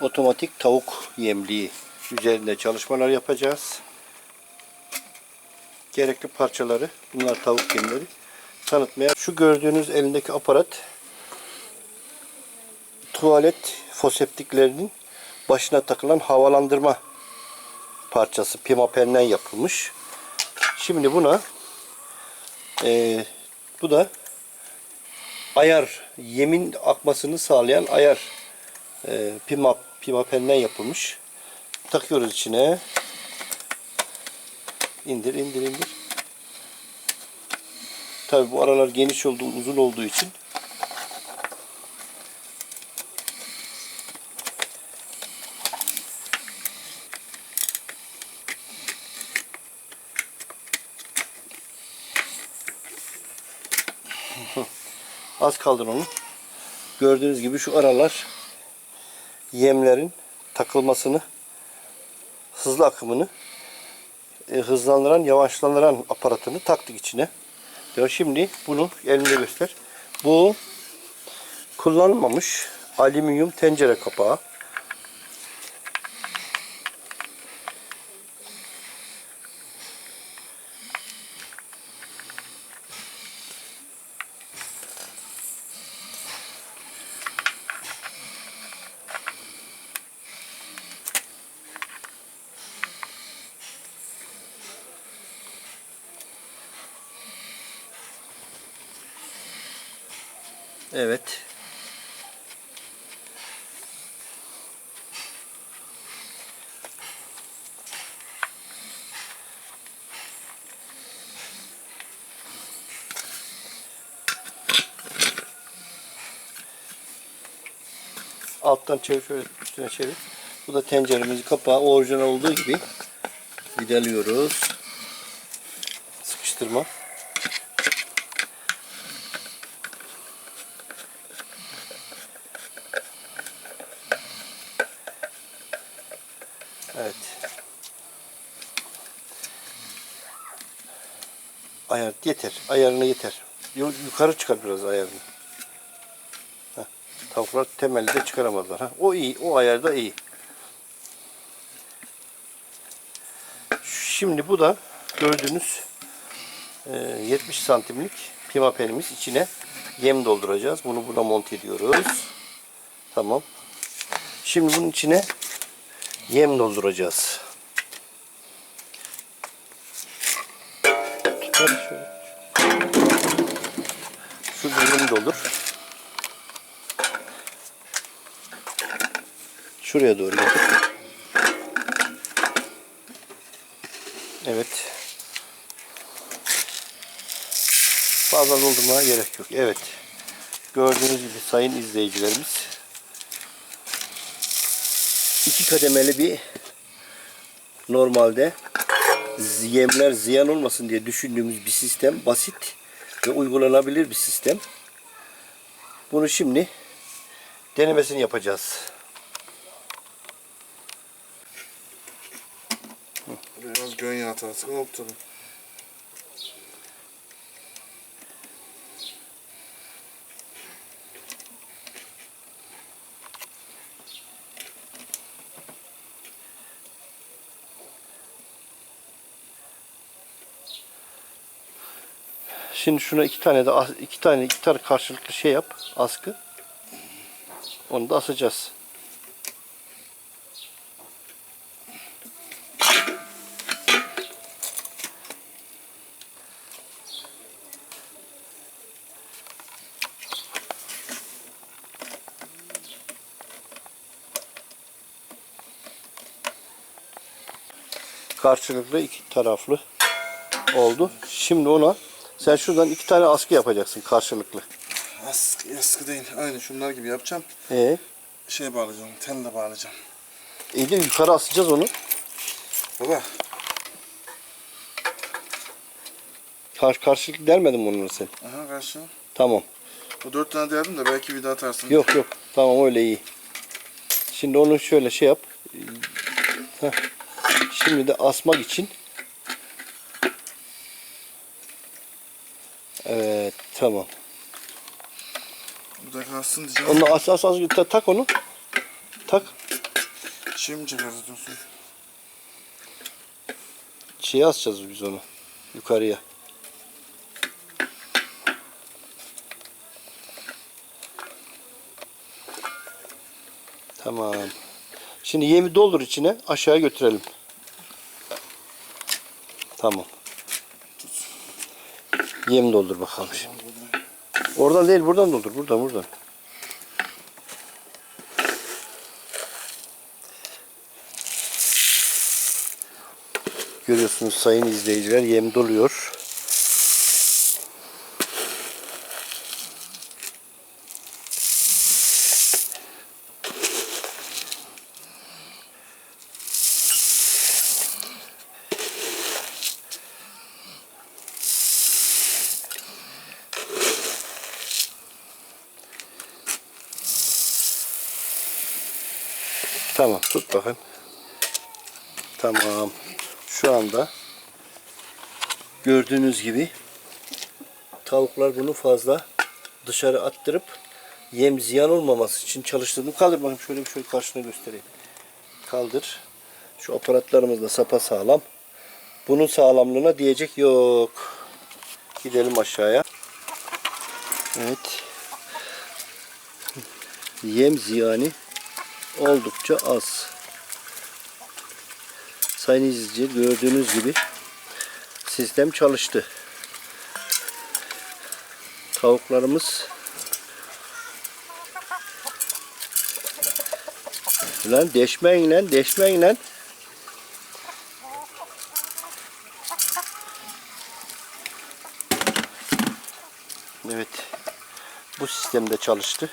otomatik tavuk yemliği üzerinde çalışmalar yapacağız. Gerekli parçaları, bunlar tavuk yemleri tanıtmaya. Şu gördüğünüz elindeki aparat tuvalet foseptiklerinin başına takılan havalandırma parçası pimapenden yapılmış. Şimdi buna eee, bu da ayar yemin akmasını sağlayan ayar eee pima, pimapenden yapılmış. Takıyoruz içine. İndir indir indir. Tabi bu aralar geniş olduğu uzun olduğu için Az kaldır onu. Gördüğünüz gibi şu aralar yemlerin takılmasını, hızlı akımını e, hızlandıran, yavaşlandıran aparatını taktık içine. Ya şimdi bunu elimde göster. Bu kullanılmamış alüminyum tencere kapağı. Evet. Alttan çevir şöyle üstüne çevir. Bu da tenceremizin kapağı orijinal olduğu gibi vidalıyoruz. Sıkıştırma. Evet. Ayar yeter. Ayarına yeter. Yu- Yukarı çıkar biraz ayarını. Heh. Tavuklar temelde çıkaramadılar. Ha. O iyi. O ayarda iyi. Şimdi bu da gördüğünüz e, 70 santimlik pimapenimiz içine yem dolduracağız. Bunu buna monte ediyoruz. Tamam. Şimdi bunun içine yem dolduracağız. Şurada yem doldur. Şuraya doğru getir. Evet. Fazla doldurmaya gerek yok. Evet. Gördüğünüz gibi sayın izleyicilerimiz iki kademeli bir normalde yemler ziyan olmasın diye düşündüğümüz bir sistem basit ve uygulanabilir bir sistem. Bunu şimdi denemesini yapacağız. Biraz gönye atarsın oldu tabii. Şimdi şuna iki tane de as- iki tane iki tane karşılıklı şey yap askı. Onu da asacağız. Karşılıklı iki taraflı oldu. Şimdi ona sen şuradan iki tane askı yapacaksın karşılıklı. Askı, askı değil. Aynı şunlar gibi yapacağım. Ee, Şey bağlayacağım. Telle bağlayacağım. iyi de yukarı asacağız onu. Baba. Kar karşılıklı dermedin mi onları sen? Aha karşı. Tamam. O dört tane derdim de belki bir daha atarsın. Yok yok. Tamam öyle iyi. Şimdi onu şöyle şey yap. Heh. Şimdi de asmak için. Evet tamam. Bu da kalsın diyeceğim. Onu as as as tak onu. Tak. Şey mi çekerdi diyorsun? Şeye asacağız biz onu. Yukarıya. Tamam. Şimdi yemi doldur içine aşağı götürelim. Tamam. Yem doldur bakalım şimdi. Oradan değil buradan doldur. Buradan buradan. Görüyorsunuz sayın izleyiciler yem doluyor. Tamam tut bakayım. Tamam. Şu anda gördüğünüz gibi tavuklar bunu fazla dışarı attırıp yem ziyan olmaması için çalıştırdım. Kaldır bakayım şöyle bir şöyle karşına göstereyim. Kaldır. Şu aparatlarımız da sapa sağlam. Bunun sağlamlığına diyecek yok. Gidelim aşağıya. Evet. Yem ziyanı oldukça az. Sayın izleyici gördüğünüz gibi sistem çalıştı. Tavuklarımız Lan deşmeyin lan deşmeyin lan. Evet. Bu sistemde çalıştı.